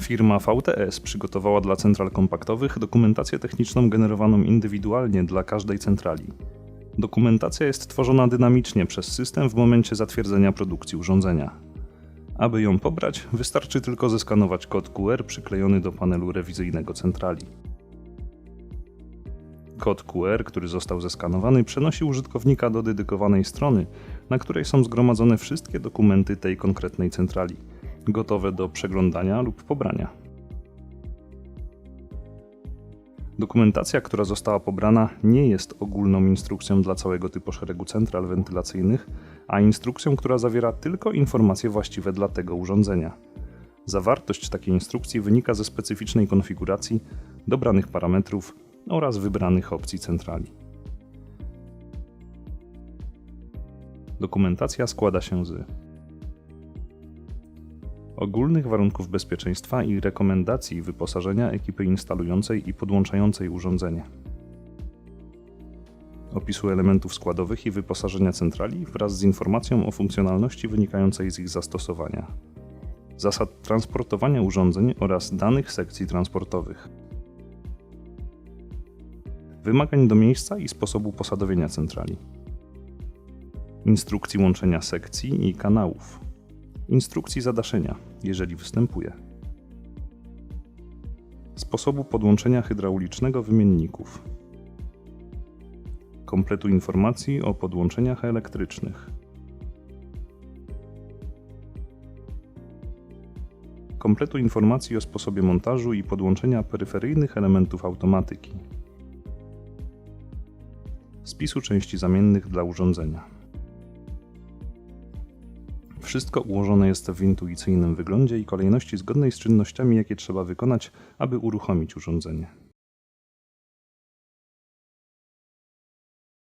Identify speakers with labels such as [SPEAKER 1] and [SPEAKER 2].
[SPEAKER 1] Firma VTS przygotowała dla central kompaktowych dokumentację techniczną generowaną indywidualnie dla każdej centrali. Dokumentacja jest tworzona dynamicznie przez system w momencie zatwierdzenia produkcji urządzenia. Aby ją pobrać, wystarczy tylko zeskanować kod QR przyklejony do panelu rewizyjnego centrali. Kod QR, który został zeskanowany, przenosi użytkownika do dedykowanej strony, na której są zgromadzone wszystkie dokumenty tej konkretnej centrali, gotowe do przeglądania lub pobrania. Dokumentacja, która została pobrana, nie jest ogólną instrukcją dla całego typu szeregu central wentylacyjnych, a instrukcją, która zawiera tylko informacje właściwe dla tego urządzenia. Zawartość takiej instrukcji wynika ze specyficznej konfiguracji, dobranych parametrów oraz wybranych opcji centrali. Dokumentacja składa się z ogólnych warunków bezpieczeństwa i rekomendacji wyposażenia ekipy instalującej i podłączającej urządzenie, opisu elementów składowych i wyposażenia centrali wraz z informacją o funkcjonalności wynikającej z ich zastosowania, zasad transportowania urządzeń oraz danych sekcji transportowych, wymagań do miejsca i sposobu posadowienia centrali, instrukcji łączenia sekcji i kanałów, instrukcji zadaszenia, jeżeli występuje, sposobu podłączenia hydraulicznego wymienników, kompletu informacji o podłączeniach elektrycznych, kompletu informacji o sposobie montażu i podłączenia peryferyjnych elementów automatyki, spisu części zamiennych dla urządzenia. Wszystko ułożone jest w intuicyjnym wyglądzie i kolejności zgodnej z czynnościami, jakie trzeba wykonać, aby uruchomić urządzenie.